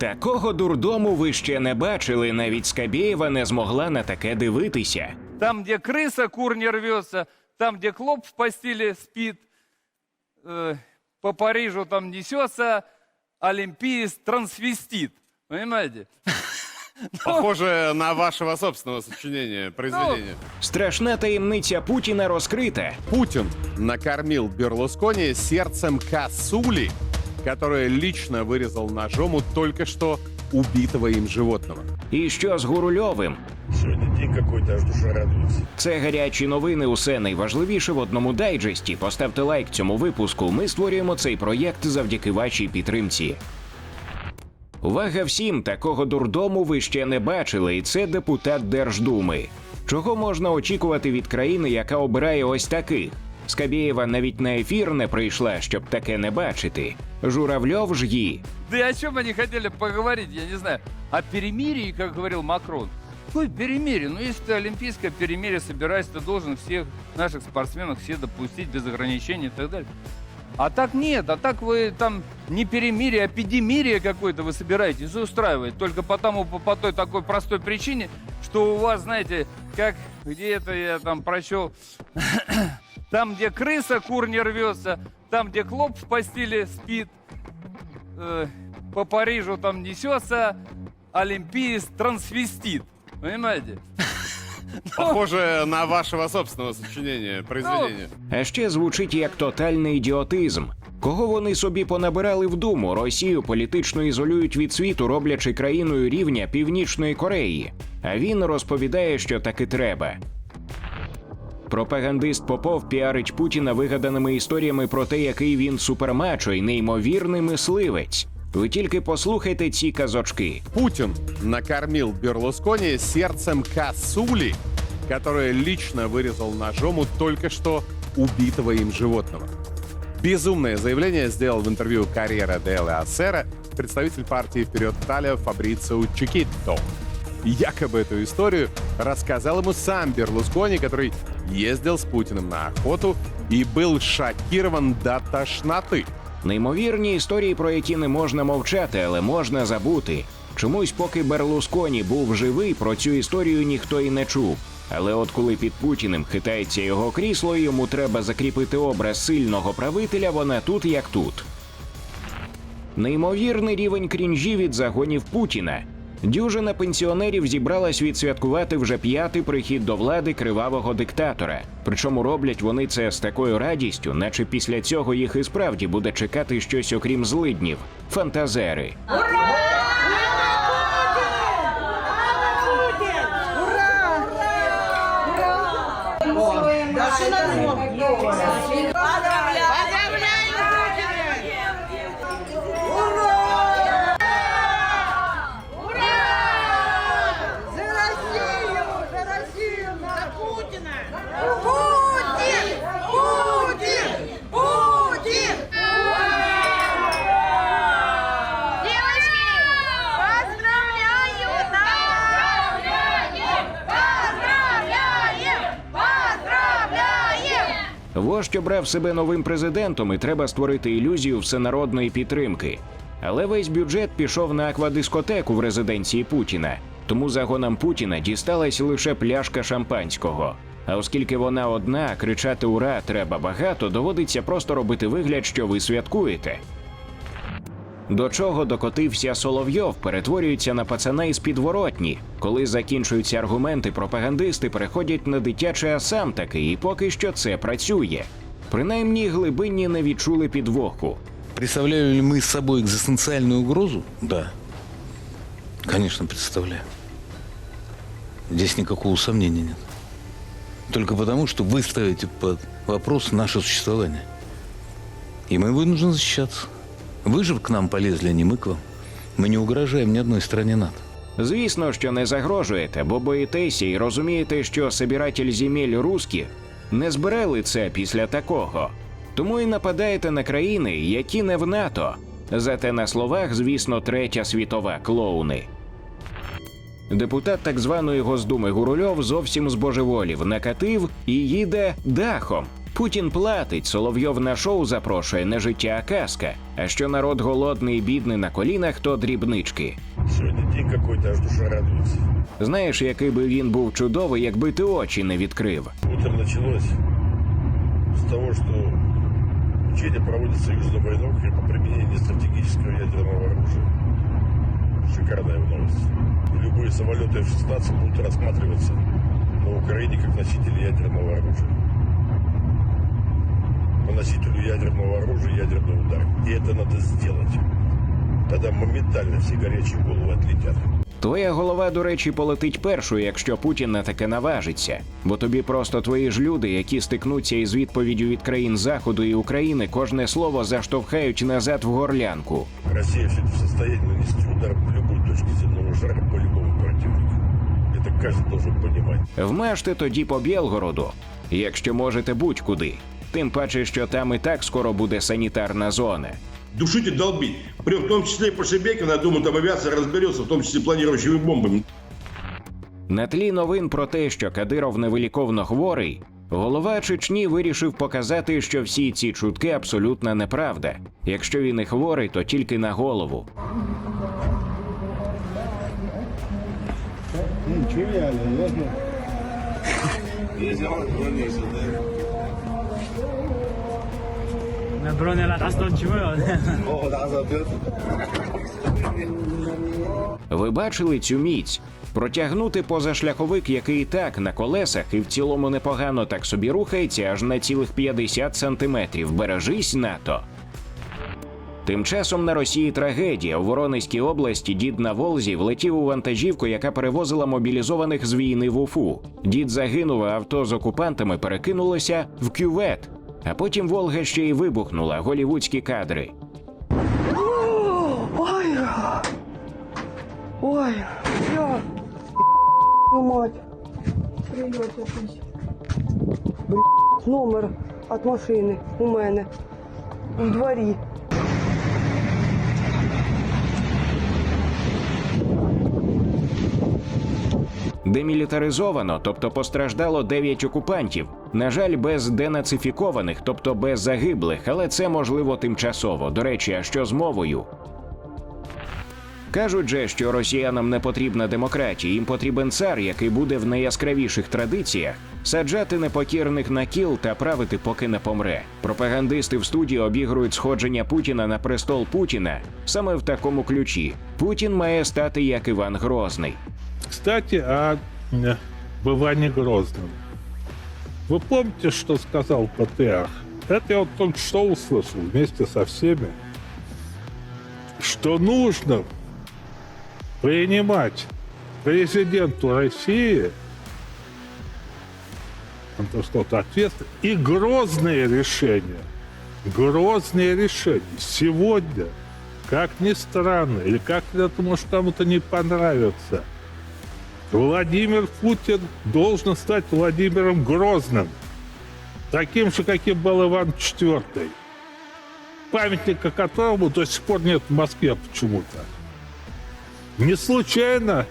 Такого дурдому ви ще не бачили, навіть Скабєєва не змогла на таке дивитися. Там, где крыса, кур не рвется. Там, где клоп в постели спит. Э, по Парижу там несется олимпиец трансвестит. Понимаете? Похоже на вашего собственного сочинения, произведения. Страшна таємниця Путіна розкрита. Путин накормил Берлускони сердцем косули, которое лично вырезал ножом у только что убитого им животного. І що з Гурульовим? Сегодня день какой-то, аж душа радуется. Це гарячі новини. Усе найважливіше в одному дайджесті. Поставте лайк цьому випуску. Ми створюємо цей проєкт завдяки вашій підтримці. Увага всім! Такого дурдому ви ще не бачили, і це депутат Держдуми. Чого можна очікувати від країни, яка обирає ось таких? Скабєєва навіть на ефір не прийшла, щоб таке не бачити. Журавльов ж її. Да и о чем они хотели поговорить, я не знаю. О перемирии, как говорил Макрон. Какое перемирие? Ну, если ты олимпийское перемирие собираешься, ты должен всех наших спортсменов все допустить без ограничений и так далее. А так нет, а так вы там не перемирие, а эпидемирие какое-то вы собираетесь устраивать. Только потому, по, по той такой простой причине, что у вас, знаете, как где это я там прочел, там, где крыса, кур не рвется, там, где клоп в постели спит, э, по Парижу там несется олимпиец трансвестит. Понимаете? Похоже на вашего собственного сочинения, произведения. А ще звучить як тотальний ідіотизм. Кого вони собі понабирали в думу? Росію політично ізолюють від світу, роблячи країною рівня Північної Кореї. А він розповідає, що таки треба. Пропагандист Попов піарить Путіна вигаданими історіями про те, який він супермачо і неймовірний мисливець. Ви тільки послухайте ці казочки. Путин накормил Берлускони сердцем косули, которое лично вырезал ножом у только что убитого им животного. Безумное заявление сделал в интервью «Карьера Делла Ассера» представитель партии «Вперед Италия» Фабрицио Чикитто. Якобы эту историю рассказал ему сам Берлускони, который ездил с Путиным на охоту и был шокирован до тошноты. Неймовірні історії, про які не можна мовчати, але можна забути. Чомусь, поки Берлусконі був живий, про цю історію ніхто і не чув. Але от коли під Путіним хитається його крісло, і йому треба закріпити образ сильного правителя, вона тут як тут. Неймовірний рівень крінжі від загонів Путіна. Дюжина пенсіонерів зібралась відсвяткувати вже п'ятий прихід до влади кривавого диктатора. Причому роблять вони це з такою радістю, наче після цього їх і справді буде чекати щось окрім злиднів фантазери. За Вождь обрав себе новим президентом, і треба створити ілюзію всенародної підтримки. Але весь бюджет пішов на аквадискотеку в резиденції Путіна. Тому загонам Путіна дісталась лише пляшка шампанського. А оскільки вона одна, кричати ура треба багато, доводиться просто робити вигляд, що ви святкуєте. До чого докотився Соловйов, перетворюється на пацана із підворотні. Коли закінчуються аргументи, пропагандисти переходять на дитяче а сам таки, і поки що це працює. Принаймні глибинні не відчули підвоху. Представляем ли мы с собой экзистенциальную угрозу? Да. Конечно, представляем. Здесь никакого сомнения нет. Только потому, что вы ставите под вопрос наше существование. И мы вынуждены защищаться. Вы же к нам полезли, а не мы к вам. Мы не угрожаем ни одной стране НАТО. Звісно, що не загрожуєте, бо боїтеся і розумієте, що собиратель земель русських не збирали це після такого. Тому і нападаєте на країни, які не в НАТО. Зате на словах, звісно, третя світова клоуни. Депутат так званої Госдуми Гурульов зовсім збожеволів, накатив і їде дахом. Путін платить, Соловйов на шоу запрошує не життя, а казка. А що народ голодний і бідний на колінах, то дрібнички. Сегодня день какой-то, аж душа радуется. Знаєш, який би він був чудовий, якби ти очі не відкрив. Утром началось с того, что учения проводят союзные военнокры по применению стратегического ядерного оружия. Шикарная новость. Любые самолеты F-16 будут рассматриваться на Украине как носители ядерного оружия. По носителю ядерного оружия ядерный удар. И это надо сделать. Тогда моментально все горячие головы отлетят. Твоя голова, до речі, полетить першою, якщо Путін на таке наважиться. Бо тобі просто твої ж люди, які стикнуться із відповіддю від країн Заходу і України, кожне слово заштовхають назад в горлянку. Россия все в состоянии нанести удар по любой точке земного шара по любому противнику. Это каждый должен понимать. Вмажте тоді по Білгороду, якщо можете будь-куди. Тим паче, що там і так скоро буде санітарна зона. душить и долбить. При в том числе и по Шебекину, я думаю, там авиация разберется, в том числе планирующими бомбами. На тлі новин про те, що Кадиров невиліковно хворий, голова Чечні вирішив показати, що всі ці чутки абсолютна неправда. Якщо він і хворий, то тільки на голову. Ne Brune la das Ви бачили цю міць протягнути позашляховик, який і так на колесах, і в цілому непогано так собі рухається аж на цілих 50 сантиметрів. Бережись НАТО. Тим часом на Росії трагедія. У Воронезькій області дід на Волзі влетів у вантажівку, яка перевозила мобілізованих з війни в Уфу. Дід загинув, а авто з окупантами перекинулося в кювет. А потім Волга ще й вибухнула. Голівудські кадри. Ой, ой, мать, Номер від машини у мене у дворі. Демілітаризовано, тобто постраждало 9 окупантів. На жаль, без денацифікованих, тобто без загиблих, але це можливо тимчасово. До речі, а що з мовою? Кажуть же, що росіянам не потрібна демократія, їм потрібен цар, який буде в найяскравіших традиціях саджати непокірних на кіл та правити, поки не помре. Пропагандисти в студії обігрують сходження Путіна на престол Путіна саме в такому ключі. Путін має стати як Іван Грозний. Кстати, о э, Иване Грозном. Вы помните, что сказал патриарх? Это я вот только что услышал вместе со всеми, что нужно принимать президенту России он то что-то ответственно и грозные решения. Грозные решения. Сегодня, как ни странно, или как это может кому-то не понравится, Владимир Путин должен стать Владимиром Грозным, таким же, каким был Иван IV, памятника которому до сих пор нет в Москве почему-то. Не случайно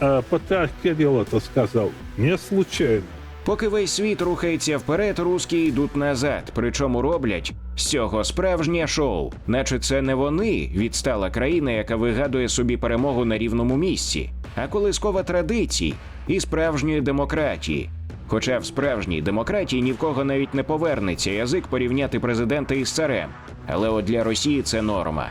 э, патриарх Кирилл это сказал. Не случайно. Поки весь світ рухається вперед, русські йдуть назад. Причому роблять з цього справжнє шоу, наче це не вони відстала країна, яка вигадує собі перемогу на рівному місці, а колискова традицій і справжньої демократії. Хоча в справжній демократії ні в кого навіть не повернеться язик порівняти президента із царем. Але от для Росії це норма.